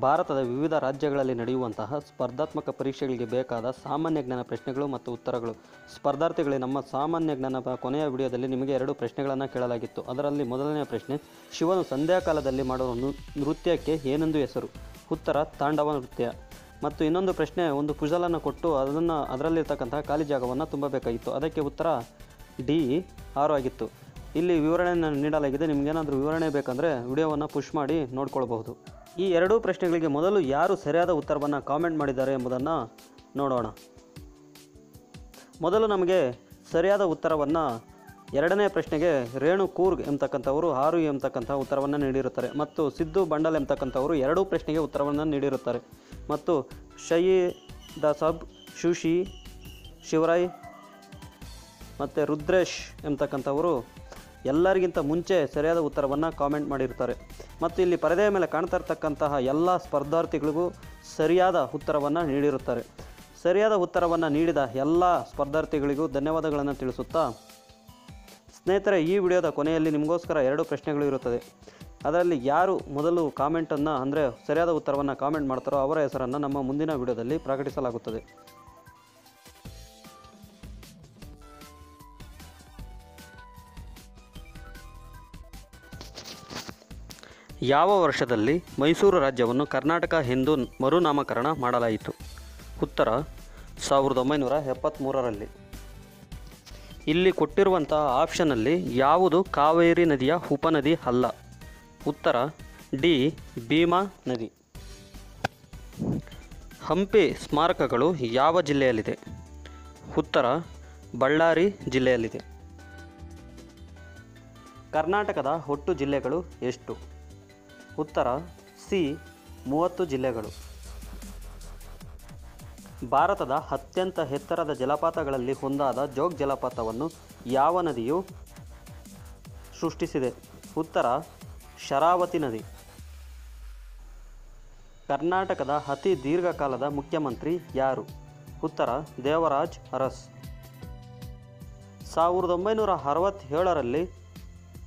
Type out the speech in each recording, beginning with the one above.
ಭಾರತದ ವಿವಿಧ ರಾಜ್ಯಗಳಲ್ಲಿ ನಡೆಯುವಂತಹ ಸ್ಪರ್ಧಾತ್ಮಕ ಪರೀಕ್ಷೆಗಳಿಗೆ ಬೇಕಾದ ಸಾಮಾನ್ಯ ಜ್ಞಾನ ಪ್ರಶ್ನೆಗಳು ಮತ್ತು ಉತ್ತರಗಳು. ಸ್ಪರ್ಧಾರ್ಥಿಗಳಿಗೆ ನಮ್ಮ ಸಾಮಾನ್ಯ ಜ್ಞಾನ ಕೊನೆಯ ವಿಡಿಯೋದಲ್ಲಿ ನಿಮಗೆ ಎರಡು ಪ್ರಶ್ನೆಗಳನ್ನು ಕೇಳಲಾಗಿತ್ತು. ಅದರಲ್ಲಿ ಮೊದಲನೆಯ ಪ್ರಶ್ನೆ, ಶಿವನು ಸಂಧ್ಯಾಕಾಲದಲ್ಲಿ ಮಾಡುವ ನೃತ್ಯಕ್ಕೆ ಏನೆಂದು ಹೆಸರು? ಉತ್ತರ, ತಾಂಡವ ನೃತ್ಯ. ಮತ್ತು ಇನ್ನೊಂದು ಪ್ರಶ್ನೆ, ಒಂದು ಪುಜಲನ್ನು ಕೊಟ್ಟು ಅದನ್ನು, ಅದರಲ್ಲಿರ್ತಕ್ಕಂತಹ ಖಾಲಿ ಜಾಗವನ್ನು ತುಂಬಬೇಕಾಗಿತ್ತು. ಅದಕ್ಕೆ ಉತ್ತರ ಡಿ, ಆರು ಆಗಿತ್ತು. ಇಲ್ಲಿ ವಿವರಣೆಯನ್ನು ನೀಡಲಾಗಿದೆ. ನಿಮಗೇನಾದರೂ ವಿವರಣೆ ಬೇಕಂದರೆ ವಿಡಿಯೋವನ್ನು ಪುಷ್ ಮಾಡಿ ನೋಡ್ಕೊಳ್ಬಹುದು. ಈ ಎರಡೂ ಪ್ರಶ್ನೆಗಳಿಗೆ ಮೊದಲು ಯಾರು ಸರಿಯಾದ ಉತ್ತರವನ್ನು ಕಾಮೆಂಟ್ ಮಾಡಿದ್ದಾರೆ ಎಂಬುದನ್ನು ನೋಡೋಣ. ಮೊದಲು ನಮಗೆ ಸರಿಯಾದ ಉತ್ತರವನ್ನು ಎರಡನೇ ಪ್ರಶ್ನೆಗೆ ರೇಣು ಕೂರ್ಗ್ ಎಂಬತಕ್ಕಂಥವರು ಆರು ಎಂಬತಕ್ಕಂಥ ಉತ್ತರವನ್ನು ನೀಡಿರುತ್ತಾರೆ. ಮತ್ತು ಸಿದ್ದು ಬಂಡಲ್ ಎಂಬತಕ್ಕಂಥವರು ಎರಡೂ ಪ್ರಶ್ನೆಗೆ ಉತ್ತರವನ್ನು ನೀಡಿರುತ್ತಾರೆ. ಮತ್ತು ಶಯಿ ಸಬ್, ಶುಶಿ, ಶಿವರಾಯ್ ಮತ್ತು ರುದ್ರೇಶ್ ಎಂಬತಕ್ಕಂಥವರು ಎಲ್ಲರಿಗಿಂತ ಮುಂಚೆ ಸರಿಯಾದ ಉತ್ತರವನ್ನು ಕಾಮೆಂಟ್ ಮಾಡಿರ್ತಾರೆ. ಮತ್ತು ಇಲ್ಲಿ ಪರದೆಯ ಮೇಲೆ ಕಾಣ್ತಾ ಇರ್ತಕ್ಕಂತಹ ಎಲ್ಲ ಸ್ಪರ್ಧಾರ್ಥಿಗಳಿಗೂ ಸರಿಯಾದ ಉತ್ತರವನ್ನು ನೀಡಿರುತ್ತಾರೆ. ಸರಿಯಾದ ಉತ್ತರವನ್ನು ನೀಡಿದ ಎಲ್ಲ ಸ್ಪರ್ಧಾರ್ಥಿಗಳಿಗೂ ಧನ್ಯವಾದಗಳನ್ನು ತಿಳಿಸುತ್ತಾ, ಸ್ನೇಹಿತರೆ, ಈ ವಿಡಿಯೋದ ಕೊನೆಯಲ್ಲಿ ನಿಮಗೋಸ್ಕರ ಎರಡು ಪ್ರಶ್ನೆಗಳು ಇರುತ್ತದೆ. ಅದರಲ್ಲಿ ಯಾರು ಮೊದಲು ಕಾಮೆಂಟನ್ನು ಅಂದರೆ ಸರಿಯಾದ ಉತ್ತರವನ್ನು ಕಾಮೆಂಟ್ ಮಾಡ್ತಾರೋ ಅವರ ಹೆಸರನ್ನು ನಮ್ಮ ಮುಂದಿನ ವಿಡಿಯೋದಲ್ಲಿ ಪ್ರಕಟಿಸಲಾಗುತ್ತದೆ. ಯಾವ ವರ್ಷದಲ್ಲಿ ಮೈಸೂರು ರಾಜ್ಯವನ್ನು ಕರ್ನಾಟಕ ಎಂದು ಮರುನಾಮಕರಣ ಮಾಡಲಾಯಿತು? ಉತ್ತರ, ಸಾವಿರದ ಒಂಬೈನೂರ ಎಪ್ಪತ್ತ್ಮೂರರಲ್ಲಿ ಇಲ್ಲಿ ಕೊಟ್ಟಿರುವಂತಹ ಆಪ್ಷನಲ್ಲಿ ಯಾವುದು ಕಾವೇರಿ ನದಿಯ ಉಪನದಿ ಅಲ್ಲ? ಉತ್ತರ, ಡಿ, ಭೀಮಾ ನದಿ. ಹಂಪಿ ಸ್ಮಾರಕಗಳು ಯಾವ ಜಿಲ್ಲೆಯಲ್ಲಿದೆ? ಉತ್ತರ, ಬಳ್ಳಾರಿ ಜಿಲ್ಲೆಯಲ್ಲಿದೆ. ಕರ್ನಾಟಕದ ಒಟ್ಟು ಜಿಲ್ಲೆಗಳು ಎಷ್ಟು? ಉತ್ತರ ಸಿ, ಮೂವತ್ತು ಜಿಲ್ಲೆಗಳು. ಭಾರತದ ಅತ್ಯಂತ ಎತ್ತರದ ಜಲಪಾತಗಳಲ್ಲಿ ಒಂದಾದ ಜೋಗ್ ಜಲಪಾತವನ್ನು ಯಾವ ನದಿಯು ಸೃಷ್ಟಿಸಿದೆ? ಉತ್ತರ ಶರಾವತಿ ನದಿ. ಕರ್ನಾಟಕದ ಅತಿ ದೀರ್ಘಕಾಲದ ಮುಖ್ಯಮಂತ್ರಿ ಯಾರು? ಉತ್ತರ ದೇವರಾಜ್ ಅರಸ್. ಸಾವಿರದ ಒಂಬೈನೂರ ಅರವತ್ತೇಳರಲ್ಲಿ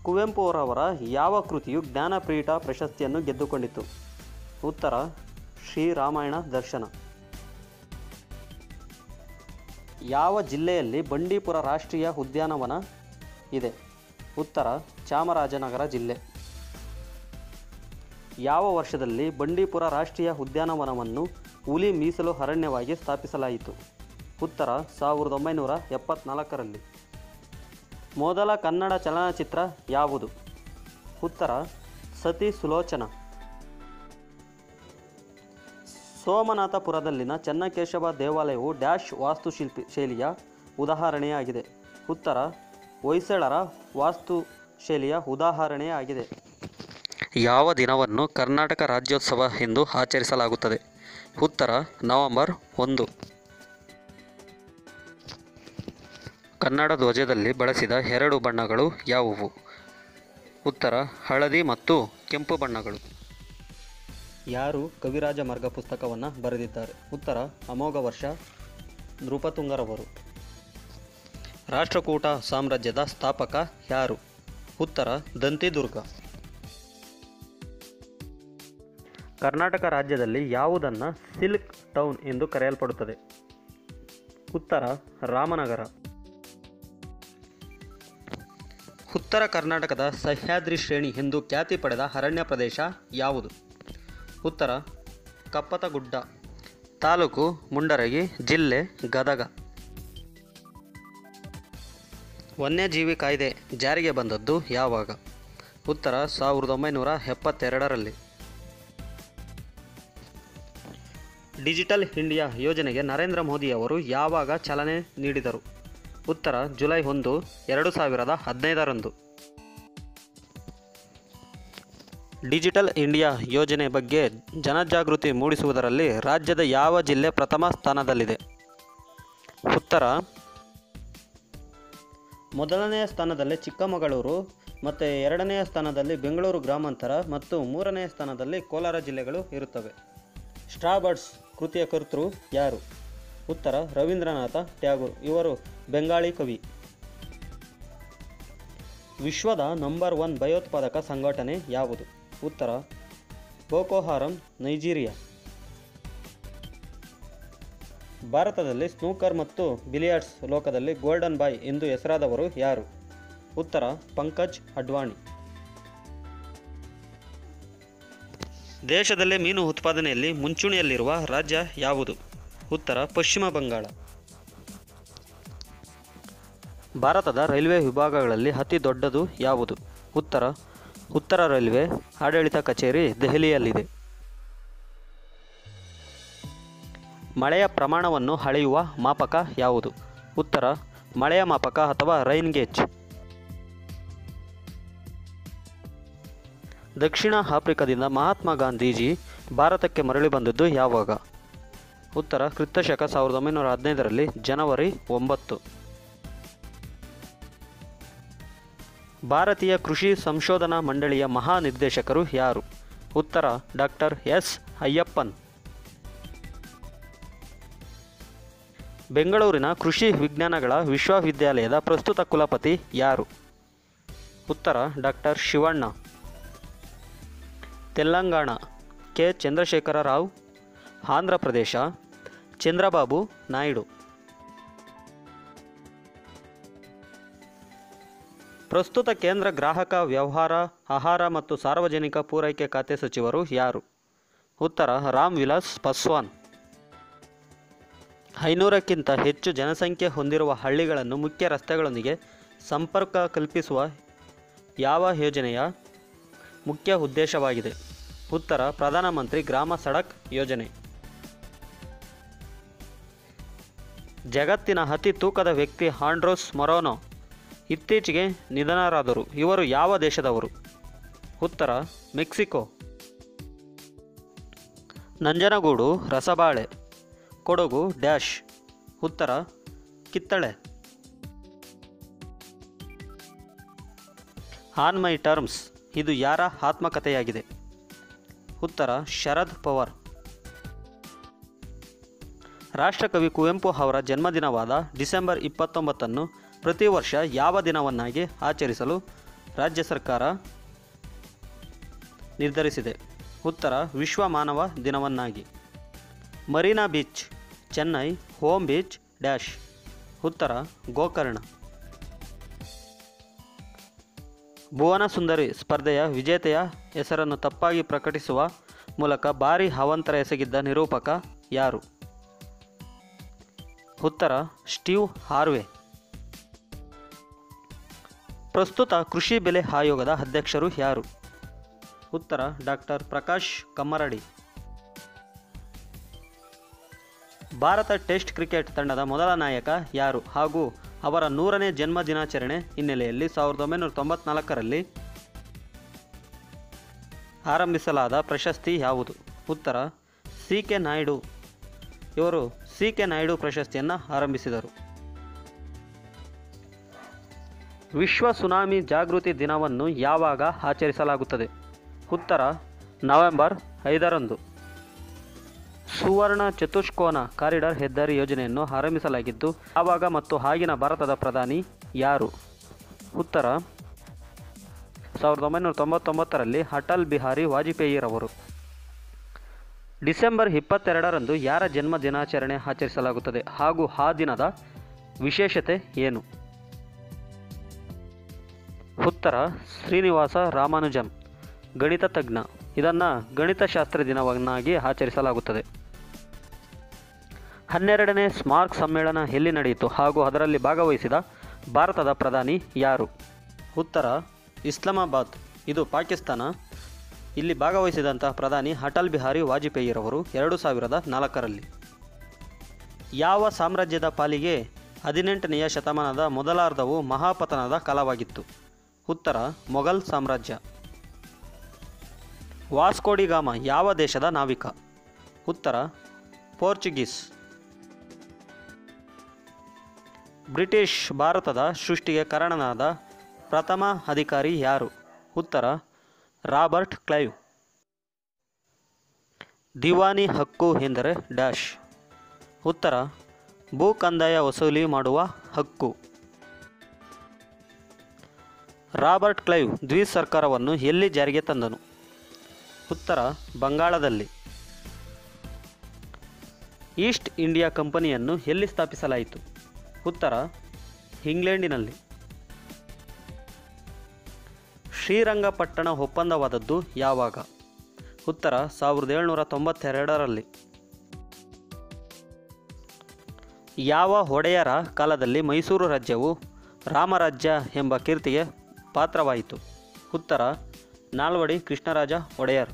ಕುವೆಂಪು ಅವರವರ ಯಾವ ಕೃತಿಯು ಜ್ಞಾನಪೀಠ ಪ್ರಶಸ್ತಿಯನ್ನು ಗೆದ್ದುಕೊಂಡಿತು ಉತ್ತರ ಶ್ರೀರಾಮಾಯಣ ದರ್ಶನ. ಯಾವ ಜಿಲ್ಲೆಯಲ್ಲಿ ಬಂಡೀಪುರ ರಾಷ್ಟ್ರೀಯ ಉದ್ಯಾನವನ ಇದೆ? ಉತ್ತರ, ಚಾಮರಾಜನಗರ ಜಿಲ್ಲೆ. ಯಾವ ವರ್ಷದಲ್ಲಿ ಬಂಡೀಪುರ ರಾಷ್ಟ್ರೀಯ ಉದ್ಯಾನವನವನ್ನು ಹುಲಿ ಮೀಸಲು ಅರಣ್ಯವಾಗಿ ಸ್ಥಾಪಿಸಲಾಯಿತು? ಉತ್ತರ, ಸಾವಿರದ ಒಂಬೈನೂರ ಎಪ್ಪತ್ನಾಲ್ಕರಲ್ಲಿ. ಮೊದಲ ಕನ್ನಡ ಚಲನಚಿತ್ರ ಯಾವುದು? ಉತ್ತರ ಸತಿ ಸುಲೋಚನ. ಸೋಮನಾಥಪುರದಲ್ಲಿನ ಚೆನ್ನಕೇಶವ ದೇವಾಲಯವು ಡ್ಯಾಶ್ ವಾಸ್ತುಶಿಲ್ಪಿ ಶೈಲಿಯ ಉದಾಹರಣೆಯಾಗಿದೆ. ಉತ್ತರ, ಹೊಯ್ಸಳರ ವಾಸ್ತು ಶೈಲಿಯ ಉದಾಹರಣೆಯಾಗಿದೆ. ಯಾವ ದಿನವನ್ನು ಕರ್ನಾಟಕ ರಾಜ್ಯೋತ್ಸವ ಎಂದು ಆಚರಿಸಲಾಗುತ್ತದೆ? ಉತ್ತರ, ನವೆಂಬರ್ ಒಂದು. ಕನ್ನಡ ಧ್ವಜದಲ್ಲಿ ಬಳಸಿದ ಎರಡು ಬಣ್ಣಗಳು ಯಾವುವು? ಉತ್ತರ ಹಳದಿ ಮತ್ತು ಕೆಂಪು ಬಣ್ಣಗಳು. ಯಾರು ಕವಿರಾಜ ಮಾರ್ಗ ಪುಸ್ತಕವನ್ನು ಬರೆದಿದ್ದಾರೆ? ಉತ್ತರ ಅಮೋಘ ವರ್ಷ ನೃಪತುಂಗರವರು. ರಾಷ್ಟ್ರಕೂಟ ಸಾಮ್ರಾಜ್ಯದ ಸ್ಥಾಪಕ ಯಾರು? ಉತ್ತರ ದಂತಿದುರ್ಗ. ಕರ್ನಾಟಕ ರಾಜ್ಯದಲ್ಲಿ ಯಾವುದನ್ನು ಸಿಲ್ಕ್ ಟೌನ್ ಎಂದು ಕರೆಯಲ್ಪಡುತ್ತದೆ? ಉತ್ತರ ರಾಮನಗರ. ಉತ್ತರ ಕರ್ನಾಟಕದ ಸಹ್ಯಾದ್ರಿ ಶ್ರೇಣಿ ಎಂದು ಖ್ಯಾತಿ ಪಡೆದ ಅರಣ್ಯ ಪ್ರದೇಶ ಯಾವುದು? ಉತ್ತರ, ಕಪ್ಪತಗುಡ್ಡ ತಾಲೂಕು, ಮುಂಡರಗಿ ಜಿಲ್ಲೆ, ಗದಗ. ವನ್ಯಜೀವಿ ಕಾಯ್ದೆ ಜಾರಿಗೆ ಬಂದದ್ದು ಯಾವಾಗ? ಉತ್ತರ, ಸಾವಿರದ ಒಂಬೈನೂರ ಎಪ್ಪತ್ತೆರಡರಲ್ಲಿ. ಡಿಜಿಟಲ್ ಇಂಡಿಯಾ ಯೋಜನೆಗೆ ನರೇಂದ್ರ ಮೋದಿಯವರು ಯಾವಾಗ ಚಾಲನೆ ನೀಡಿದರು? ಉತ್ತರ ಜುಲೈ ಒಂದು, ಎರಡು ಸಾವಿರದ ಹದಿನೈದರಂದು. ಡಿಜಿಟಲ್ ಇಂಡಿಯಾ ಯೋಜನೆ ಬಗ್ಗೆ ಜನಜಾಗೃತಿ ಮೂಡಿಸುವುದರಲ್ಲಿ ರಾಜ್ಯದ ಯಾವ ಜಿಲ್ಲೆ ಪ್ರಥಮ ಸ್ಥಾನದಲ್ಲಿದೆ? ಉತ್ತರ. ಮೊದಲನೆಯ ಸ್ಥಾನದಲ್ಲಿ ಚಿಕ್ಕಮಗಳೂರು, ಮತ್ತು ಎರಡನೆಯ ಸ್ಥಾನದಲ್ಲಿ ಬೆಂಗಳೂರು ಗ್ರಾಮಾಂತರ, ಮತ್ತು ಮೂರನೆಯ ಸ್ಥಾನದಲ್ಲಿ ಕೋಲಾರ ಜಿಲ್ಲೆಗಳು ಇರುತ್ತವೆ. ಸ್ಟ್ರಾಬರ್ಡ್ಸ್ ಕೃತಿಯ ಕರ್ತೃ ಯಾರು? ಉತ್ತರ ರವೀಂದ್ರನಾಥ ಟ್ಯಾಗೋರ್. ಇವರು ಬೆಂಗಾಳಿ ಕವಿ. ವಿಶ್ವದ ನಂಬರ್ ಒನ್ ಭಯೋತ್ಪಾದಕ ಸಂಘಟನೆ ಯಾವುದು? ಉತ್ತರ ಬೋಕೋಹಾರಂ ನೈಜೀರಿಯಾ. ಭಾರತದಲ್ಲಿ ಸ್ನೂಕರ್ ಮತ್ತು ಬಿಲಿಯರ್ಡ್ಸ್ ಲೋಕದಲ್ಲಿ ಗೋಲ್ಡನ್ ಬಾಯ್ ಎಂದು ಹೆಸರಾದವರು ಯಾರು? ಉತ್ತರ, ಪಂಕಜ್ ಅಡ್ವಾಣಿ. ದೇಶದಲ್ಲೇ ಮೀನು ಉತ್ಪಾದನೆಯಲ್ಲಿ ಮುಂಚೂಣಿಯಲ್ಲಿರುವ ರಾಜ್ಯ ಯಾವುದು? ಉತ್ತರ ಪಶ್ಚಿಮ ಬಂಗಾಳ. ಭಾರತದ ರೈಲ್ವೆ ವಿಭಾಗಗಳಲ್ಲಿ ಅತಿ ದೊಡ್ಡದು ಯಾವುದು? ಉತ್ತರ ಉತ್ತರ ರೈಲ್ವೆ, ಆಡಳಿತ ಕಚೇರಿ ದೆಹಲಿಯಲ್ಲಿದೆ. ಮಳೆಯ ಪ್ರಮಾಣವನ್ನು ಅಳೆಯುವ ಮಾಪಕ ಯಾವುದು? ಉತ್ತರ, ಮಳೆಯ ಮಾಪಕ ಅಥವಾ ರೈನ್ ಗೇಜ್? ದಕ್ಷಿಣ ಆಫ್ರಿಕಾದಿಂದ ಮಹಾತ್ಮ ಗಾಂಧೀಜಿ ಭಾರತಕ್ಕೆ ಮರಳಿ ಬಂದದ್ದು ಯಾವಾಗ? ಉತ್ತರ ಕ್ರಿಸ್ತಶಕ ಸಾವಿರದ ಒಂಬೈನೂರ ಹದಿನೈದರಲ್ಲಿ ಜನವರಿ ಒಂಬತ್ತು. ಭಾರತೀಯ ಕೃಷಿ ಸಂಶೋಧನಾ ಮಂಡಳಿಯ ಮಹಾನಿರ್ದೇಶಕರು ಯಾರು? ಉತ್ತರ ಡಾಕ್ಟರ್ ಎಸ್ ಅಯ್ಯಪ್ಪನ್. ಬೆಂಗಳೂರಿನ ಕೃಷಿ ವಿಜ್ಞಾನಗಳ ವಿಶ್ವವಿದ್ಯಾಲಯದ ಪ್ರಸ್ತುತ ಕುಲಪತಿ ಯಾರು? ಉತ್ತರ ಡಾಕ್ಟರ್ ಶಿವಣ್ಣ. ತೆಲಂಗಾಣ ಕೆ ಚಂದ್ರಶೇಖರ ರಾವ್ ಆಂಧ್ರ ಪ್ರದೇಶ, ಚಂದ್ರಬಾಬು ನಾಯ್ಡು. ಪ್ರಸ್ತುತ ಕೇಂದ್ರ ಗ್ರಾಹಕ ವ್ಯವಹಾರ, ಆಹಾರ ಮತ್ತು ಸಾರ್ವಜನಿಕ ಪೂರೈಕೆ ಖಾತೆ ಸಚಿವರು ಯಾರು? ಉತ್ತರ, ರಾಮ್ ವಿಲಾಸ್ ಪಾಸ್ವಾನ್. ಐನೂರಕ್ಕಿಂತ ಹೆಚ್ಚು ಜನಸಂಖ್ಯೆ ಹೊಂದಿರುವ ಹಳ್ಳಿಗಳನ್ನು ಮುಖ್ಯ ರಸ್ತೆಗಳೊಂದಿಗೆ ಸಂಪರ್ಕ ಕಲ್ಪಿಸುವ ಯಾವ ಯೋಜನೆಯ ಮುಖ್ಯ ಉದ್ದೇಶವಾಗಿದೆ? ಉತ್ತರ, ಪ್ರಧಾನಮಂತ್ರಿ ಗ್ರಾಮ ಸಡಕ್ ಯೋಜನೆ. ಜಗತ್ತಿನ ಅತಿ ತೂಕದ ವ್ಯಕ್ತಿ ಆಂಡ್ರೋಸ್ ಮೊರೋನೋ ಇತ್ತೀಚೆಗೆ ನಿಧನರಾದರು. ಇವರು ಯಾವ ದೇಶದವರು? ಉತ್ತರ, ಮೆಕ್ಸಿಕೋ. ನಂಜನಗೂಡು, ರಸಬಾಳೆ. ಕೊಡಗು, ಡ್ಯಾಶ್. ಉತ್ತರ, ಕಿತ್ತಳೆ. ಆನ್ ಮೈ ಟರ್ಮ್ಸ್, ಇದು ಯಾರ ಆತ್ಮಕಥೆಯಾಗಿದೆ? ಉತ್ತರ, ಶರದ್ ಪವಾರ್. ರಾಷ್ಟ್ರಕವಿ ಕುವೆಂಪು ಅವರ ಜನ್ಮದಿನವಾದ ಡಿಸೆಂಬರ್ ಇಪ್ಪತ್ತೊಂಬತ್ತನ್ನು ಪ್ರತಿ ವರ್ಷ ಯಾವ ದಿನವನ್ನಾಗಿ ಆಚರಿಸಲು ರಾಜ್ಯ ಸರ್ಕಾರ ನಿರ್ಧರಿಸಿದೆ? ಉತ್ತರ, ವಿಶ್ವ ಮಾನವ ದಿನವನ್ನಾಗಿ. Marina beach, Chennai, Om beach dash. ಉತ್ತರ, ಗೋಕರ್ಣ. ಭುವನ ಸುಂದರಿ ಸ್ಪರ್ಧೆಯ ವಿಜೇತೆಯ ಹೆಸರನ್ನು ತಪ್ಪಾಗಿ ಪ್ರಕಟಿಸುವ ಮೂಲಕ ಭಾರೀ ಅವಾಂತರ ಎಸಗಿದ್ದ ನಿರೂಪಕ ಯಾರು? ಉತ್ತರ, ಸ್ಟೀವ್ ಹಾರ್ವೆ. ಪ್ರಸ್ತುತ ಕೃಷಿ ಬೆಲೆ ಆಯೋಗದ ಅಧ್ಯಕ್ಷರು ಯಾರು? ಉತ್ತರ doctor Prakash Kammaradi. Bharata test cricket ತಂಡದ ಮೊದಲ ನಾಯಕ ಯಾರು? ಹಾಗೂ ಅವರ ನೂರನೇ ಜನ್ಮ ದಿನಾಚರಣೆ ಹಿನ್ನೆಲೆಯಲ್ಲಿ ಸಾವಿರದ ಒಂಬೈನೂರ ತೊಂಬತ್ನಾಲ್ಕರಲ್ಲಿ ಆರಂಭಿಸಲಾದ ಪ್ರಶಸ್ತಿ ಯಾವುದು? ಉತ್ತರ, ಸಿ ಕೆ ನಾಯ್ಡು. ಇವರು ಸಿ ಕೆ ನಾಯ್ಡು ಪ್ರಶಸ್ತಿಯನ್ನು ಆರಂಭಿಸಿದರು. ವಿಶ್ವ ಸುನಾಮಿ ಜಾಗೃತಿ ದಿನವನ್ನು ಯಾವಾಗ ಆಚರಿಸಲಾಗುತ್ತದೆ? ಉತ್ತರ, ನವೆಂಬರ್ ಐದರಂದು. ಸುವರ್ಣ ಚತುಷ್ಕೋನ ಕಾರಿಡಾರ್ ಹೆದ್ದಾರಿ ಯೋಜನೆಯನ್ನು ಆರಂಭಿಸಲಾಗಿದ್ದು ಆವಾಗ ಮತ್ತು ಆಗಿನ ಭಾರತದ ಪ್ರಧಾನಿ ಯಾರು? ಉತ್ತರ, ಸಾವಿರದ ಒಂಬೈನೂರ ತೊಂಬತ್ತೊಂಬತ್ತರಲ್ಲಿ ಅಟಲ್ ಬಿಹಾರಿ ವಾಜಪೇಯಿರವರು. ಡಿಸೆಂಬರ್ ಇಪ್ಪತ್ತೆರಡರಂದು ಯಾರ ಜನ್ಮ ದಿನಾಚರಣೆ ಆಚರಿಸಲಾಗುತ್ತದೆ ಹಾಗೂ ಆ ದಿನದ ವಿಶೇಷತೆ ಏನು? ಉತ್ತರ, ಶ್ರೀನಿವಾಸ ರಾಮಾನುಜಂ, ಗಣಿತ ತಜ್ಞ. ಇದನ್ನು ಗಣಿತಶಾಸ್ತ್ರ ದಿನವನ್ನಾಗಿ ಆಚರಿಸಲಾಗುತ್ತದೆ. ಹನ್ನೆರಡನೇ ಸ್ಮಾರ್ಕ್ ಸಮ್ಮೇಳನ ಎಲ್ಲಿ ನಡೆಯಿತು ಹಾಗೂ ಅದರಲ್ಲಿ ಭಾಗವಹಿಸಿದ ಭಾರತದ ಪ್ರಧಾನಿ ಯಾರು? ಉತ್ತರ, ಇಸ್ಲಾಮಾಬಾದ್. ಇದು ಪಾಕಿಸ್ತಾನ. ಇಲ್ಲಿ ಭಾಗವಹಿಸಿದಂತಹ ಪ್ರಧಾನಿ ಅಟಲ್ ಬಿಹಾರಿ ವಾಜಪೇಯಿರವರು ಎರಡು ಸಾವಿರದ ನಾಲ್ಕರಲ್ಲಿ. ಯಾವ ಸಾಮ್ರಾಜ್ಯದ ಪಾಲಿಗೆ ಹದಿನೆಂಟನೆಯ ಶತಮಾನದ ಮೊದಲಾರ್ಧವು ಮಹಾಪತನದ ಕಾಲವಾಗಿತ್ತು? ಉತ್ತರ, ಮೊಘಲ್ ಸಾಮ್ರಾಜ್ಯ. ವಾಸ್ಕೋಡಿಗಾಮ ಯಾವ ದೇಶದ ನಾವಿಕ? ಉತ್ತರ, ಪೋರ್ಚುಗೀಸ್. ಬ್ರಿಟಿಷ್ ಭಾರತದ ಸೃಷ್ಟಿಗೆ ಕಾರಣನಾದ ಪ್ರಥಮ ಅಧಿಕಾರಿ ಯಾರು? ಉತ್ತರ ರಾಬರ್ಟ್ ಕ್ಲೈವ್. ದಿವಾನಿ ಹಕ್ಕು ಎಂದರೆ ಡ್ಯಾಶ್. ಉತ್ತರ, ಭೂ ಕಂದಾಯ ವಸೂಲಿ ಮಾಡುವ ಹಕ್ಕು. ರಾಬರ್ಟ್ ಕ್ಲೈವ್ ದ್ವಿ ಸರ್ಕಾರವನ್ನು ಎಲ್ಲಿ ಜಾರಿಗೆ ತಂದನು? ಉತ್ತರ, ಬಂಗಾಳದಲ್ಲಿ. ಈಸ್ಟ್ ಇಂಡಿಯಾ ಕಂಪನಿಯನ್ನು ಎಲ್ಲಿ ಸ್ಥಾಪಿಸಲಾಯಿತು? ಉತ್ತರ, ಇಂಗ್ಲೆಂಡಿನಲ್ಲಿ. ಶ್ರೀರಂಗಪಟ್ಟಣ ಒಪ್ಪಂದವಾದದ್ದು ಯಾವಾಗ? ಉತ್ತರ ಸಾವಿರದ ಏಳ್ನೂರ ತೊಂಬತ್ತೆರಡರಲ್ಲಿ. ಯಾವ ಒಡೆಯರ ಕಾಲದಲ್ಲಿ ಮೈಸೂರು ರಾಜ್ಯವು ರಾಮರಾಜ್ಯ ಎಂಬ ಕೀರ್ತಿಗೆ ಪಾತ್ರವಾಯಿತು? ಉತ್ತರ ನಾಲ್ವಡಿ ಕೃಷ್ಣರಾಜ ಒಡೆಯರ್.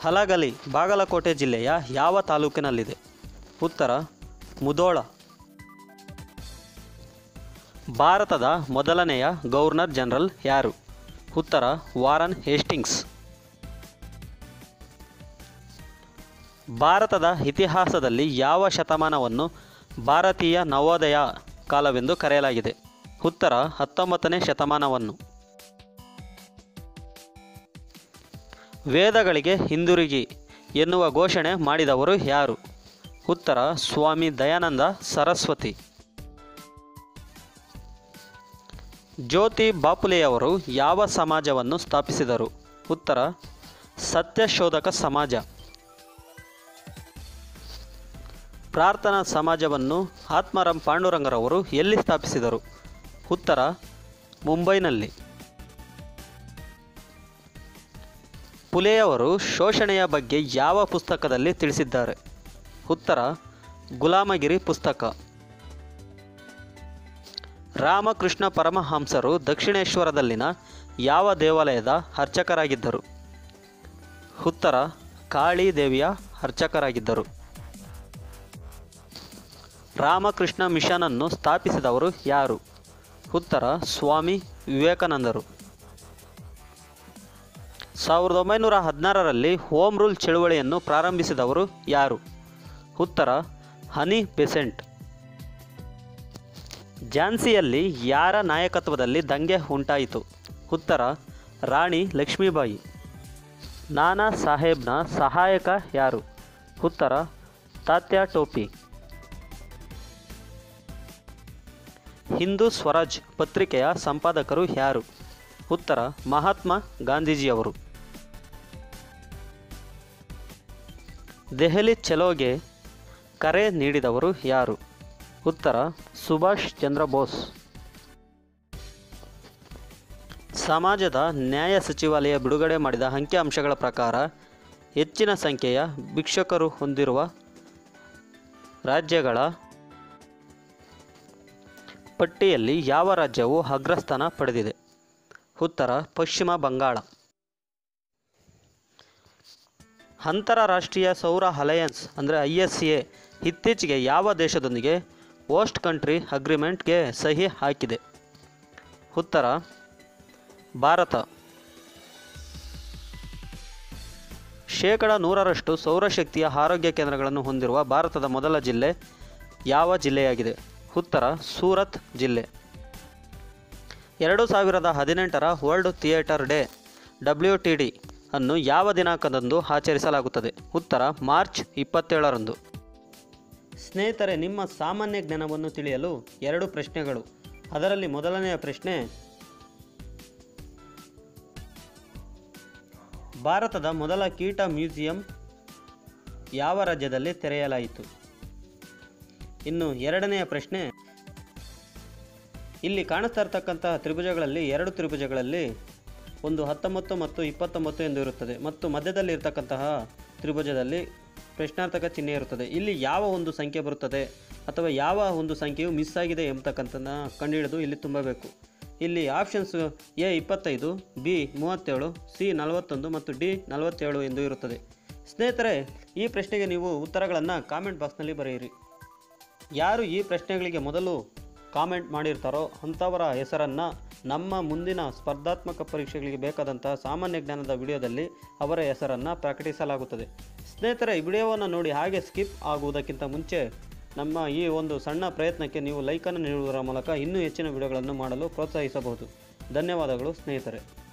ಹಲಗಲಿ, ಬಾಗಲಕೋಟೆ ಜಿಲ್ಲೆಯ ಯಾವ ತಾಲೂಕಿನಲ್ಲಿದೆ? ಉತ್ತರ ಮುದೋಳ. ಭಾರತದ ಮೊದಲನೆಯ ಗವರ್ನರ್ ಜನರಲ್ ಯಾರು? ಉತ್ತರ, ವಾರನ್ ಹೇಸ್ಟಿಂಗ್ಸ್. ಭಾರತದ ಇತಿಹಾಸದಲ್ಲಿ ಯಾವ ಶತಮಾನವನ್ನು ಭಾರತೀಯ ನವೋದಯ ಕಾಲವೆಂದು ಕರೆಯಲಾಗಿದೆ? ಉತ್ತರ, ಹತ್ತೊಂಬತ್ತನೇ ಶತಮಾನವನ್ನು. ವೇದಗಳಿಗೆ ಹಿಂದಿರುಗಿ ಎನ್ನುವ ಘೋಷಣೆ ಮಾಡಿದವರು ಯಾರು? ಉತ್ತರ, ಸ್ವಾಮಿ ದಯಾನಂದ ಸರಸ್ವತಿ. ಜ್ಯೋತಿ ಬಾಪುಲೆಯವರು ಯಾವ ಸಮಾಜವನ್ನು ಸ್ಥಾಪಿಸಿದರು? ಉತ್ತರ, ಸತ್ಯಶೋಧಕ ಸಮಾಜ. ಪ್ರಾರ್ಥನಾ ಸಮಾಜವನ್ನು ಆತ್ಮಾರಾಮ್ ಪಾಂಡುರಂಗರವರು ಎಲ್ಲಿ ಸ್ಥಾಪಿಸಿದರು? ಉತ್ತರ, ಮುಂಬೈನಲ್ಲಿ. ಪುಲೆಯವರು ಶೋಷಣೆಯ ಬಗ್ಗೆ ಯಾವ ಪುಸ್ತಕದಲ್ಲಿ ತಿಳಿಸಿದ್ದಾರೆ? ಉತ್ತರ, ಗುಲಾಮಗಿರಿ ಪುಸ್ತಕ. ರಾಮಕೃಷ್ಣ ಪರಮಹಂಸರು ದಕ್ಷಿಣೇಶ್ವರದಲ್ಲಿನ ಯಾವ ದೇವಾಲಯದ ಅರ್ಚಕರಾಗಿದ್ದರು? ಉತ್ತರ, ಕಾಳಿ ದೇವಿಯ ಅರ್ಚಕರಾಗಿದ್ದರು. ರಾಮಕೃಷ್ಣ ಮಿಷನನ್ನು ಸ್ಥಾಪಿಸಿದವರು ಯಾರು? ಉತ್ತರ, ಸ್ವಾಮಿ ವಿವೇಕಾನಂದರು. ಸಾವಿರದ ಒಂಬೈನೂರ ಹದಿನಾರರಲ್ಲಿ ಹೋಮ್ ರೂಲ್ ಚಳುವಳಿಯನ್ನು ಪ್ರಾರಂಭಿಸಿದವರು ಯಾರು? ಉತ್ತರ, ಹನಿ ಬೆಸೆಂಟ್ ಝಾನ್ಸಿಯಲ್ಲಿ ಯಾರ ನಾಯಕತ್ವದಲ್ಲಿ ದಂಗೆ ಉಂಟಾಯಿತು? ಉತ್ತರ, ರಾಣಿ ಲಕ್ಷ್ಮೀಬಾಯಿ. ನಾನಾ ಸಾಹೇಬ್ನ ಸಹಾಯಕ ಯಾರು? ಉತ್ತರ, ತಾತ್ಯಾ ಟೋಪಿ. ಹಿಂದೂ ಸ್ವರಾಜ್ ಪತ್ರಿಕೆಯ ಸಂಪಾದಕರು ಯಾರು? ಉತ್ತರ, ಮಹಾತ್ಮ ಗಾಂಧೀಜಿಯವರು. ದೆಹಲಿ ಚಲೋಗೆ ಕರೆ ನೀಡಿದವರು ಯಾರು? ಉತ್ತರ, ಸುಭಾಷ್ ಚಂದ್ರ ಬೋಸ್. ಸಮಾಜದ ನ್ಯಾಯ ಸಚಿವಾಲಯ ಬಿಡುಗಡೆ ಮಾಡಿದ ಅಂಕಿಅಂಶಗಳ ಪ್ರಕಾರ ಹೆಚ್ಚಿನ ಸಂಖ್ಯೆಯ ಭಿಕ್ಷಕರು ಹೊಂದಿರುವ ರಾಜ್ಯಗಳ ಪಟ್ಟಿಯಲ್ಲಿ ಯಾವ ರಾಜ್ಯವು ಅಗ್ರಸ್ಥಾನ ಪಡೆದಿದೆ? ಉತ್ತರ, ಪಶ್ಚಿಮ ಬಂಗಾಳ. ಅಂತಾರಾಷ್ಟ್ರೀಯ ಸೌರ ಅಲಯನ್ಸ್, ಅಂದರೆ ಐ ಎಸ್ ಎ, ಇತ್ತೀಚೆಗೆ ಯಾವ ದೇಶದೊಂದಿಗೆ ಹೋಸ್ಟ್ ಕಂಟ್ರಿ ಅಗ್ರಿಮೆಂಟ್ಗೆ ಸಹಿ ಹಾಕಿದೆ. ಉತ್ತರ, ಭಾರತ. ಶೇಕಡ ನೂರರಷ್ಟು ಸೌರಶಕ್ತಿಯ ಆರೋಗ್ಯ ಕೇಂದ್ರಗಳನ್ನು ಹೊಂದಿರುವ ಭಾರತದ ಮೊದಲ ಜಿಲ್ಲೆ ಯಾವ ಜಿಲ್ಲೆಯಾಗಿದೆ? ಉತ್ತರ, ಸೂರತ್ ಜಿಲ್ಲೆ. ಎರಡು ಸಾವಿರದ ಹದಿನೆಂಟರ world theatre day, W T D ಅನ್ನು ಯಾವ ದಿನಾಂಕದಂದು ಆಚರಿಸಲಾಗುತ್ತದೆ? ಉತ್ತರ, ಮಾರ್ಚ್ ಇಪ್ಪತ್ತೇಳರಂದು. ಸ್ನೇಹಿತರೆ, ನಿಮ್ಮ ಸಾಮಾನ್ಯ ಜ್ಞಾನವನ್ನು ತಿಳಿಯಲು ಎರಡು ಪ್ರಶ್ನೆಗಳು. ಅದರಲ್ಲಿ ಮೊದಲನೆಯ ಪ್ರಶ್ನೆ, ಭಾರತದ ಮೊದಲ ಕೀಟ ಮ್ಯೂಸಿಯಂ ಯಾವ ರಾಜ್ಯದಲ್ಲಿ ತೆರೆಯಲಾಯಿತು? ಇನ್ನು ಎರಡನೆಯ ಪ್ರಶ್ನೆ, ಇಲ್ಲಿ ಕಾಣಿಸ್ತಾ ಇರ್ತಕ್ಕಂತಹ ತ್ರಿಭುಜಗಳಲ್ಲಿ, ಎರಡು ತ್ರಿಭುಜಗಳಲ್ಲಿ ಒಂದು ಹತ್ತೊಂಬತ್ತು ಮತ್ತು ಇಪ್ಪತ್ತೊಂಬತ್ತು ಎಂದು ಇರುತ್ತದೆ. ಮತ್ತು ಮಧ್ಯದಲ್ಲಿ ಇರತಕ್ಕಂತಹ ತ್ರಿಭುಜದಲ್ಲಿ ಪ್ರಶ್ನಾರ್ಥಕ ಚಿಹ್ನೆ ಇರುತ್ತದೆ. ಇಲ್ಲಿ ಯಾವ ಒಂದು ಸಂಖ್ಯೆ ಬರುತ್ತದೆ ಅಥವಾ ಯಾವ ಒಂದು ಸಂಖ್ಯೆಯು ಮಿಸ್ ಆಗಿದೆ ಎಂಬತಕ್ಕಂಥದ್ದನ್ನು ಕಂಡುಹಿಡಿದು ಇಲ್ಲಿ ತುಂಬಬೇಕು. ಇಲ್ಲಿ ಆಪ್ಷನ್ಸ್ ಎ ಇಪ್ಪತ್ತೈದು, ಬಿ ಮೂವತ್ತೇಳು, ಸಿ ನಲವತ್ತೊಂದು ಮತ್ತು ಡಿ ನಲವತ್ತೇಳು ಎಂದು ಇರುತ್ತದೆ. ಸ್ನೇಹಿತರೆ, ಈ ಪ್ರಶ್ನೆಗೆ ನೀವು ಉತ್ತರಗಳನ್ನು ಕಾಮೆಂಟ್ ಬಾಕ್ಸ್ನಲ್ಲಿ ಬರೆಯಿರಿ. ಯಾರು ಈ ಪ್ರಶ್ನೆಗಳಿಗೆ ಮೊದಲು ಕಾಮೆಂಟ್ ಮಾಡಿರ್ತಾರೋ ಅಂಥವರ ಹೆಸರನ್ನು ನಮ್ಮ ಮುಂದಿನ ಸ್ಪರ್ಧಾತ್ಮಕ ಪರೀಕ್ಷೆಗಳಿಗೆ ಬೇಕಾದಂತಹ ಸಾಮಾನ್ಯ ಜ್ಞಾನದ ವಿಡಿಯೋದಲ್ಲಿ ಅವರ ಹೆಸರನ್ನು ಪ್ರಕಟಿಸಲಾಗುತ್ತದೆ. ಸ್ನೇಹಿತರೆ, ಈ ವಿಡಿಯೋವನ್ನು ನೋಡಿ ಹಾಗೆ ಸ್ಕಿಪ್ ಆಗುವುದಕ್ಕಿಂತ ಮುಂಚೆ ನಮ್ಮ ಈ ಒಂದು ಸಣ್ಣ ಪ್ರಯತ್ನಕ್ಕೆ ನೀವು ಲೈಕನ್ನು ನೀಡುವುದರ ಮೂಲಕ ಇನ್ನೂ ಹೆಚ್ಚಿನ ವಿಡಿಯೋಗಳನ್ನು ಮಾಡಲು ಪ್ರೋತ್ಸಾಹಿಸಬಹುದು. ಧನ್ಯವಾದಗಳು ಸ್ನೇಹಿತರೆ.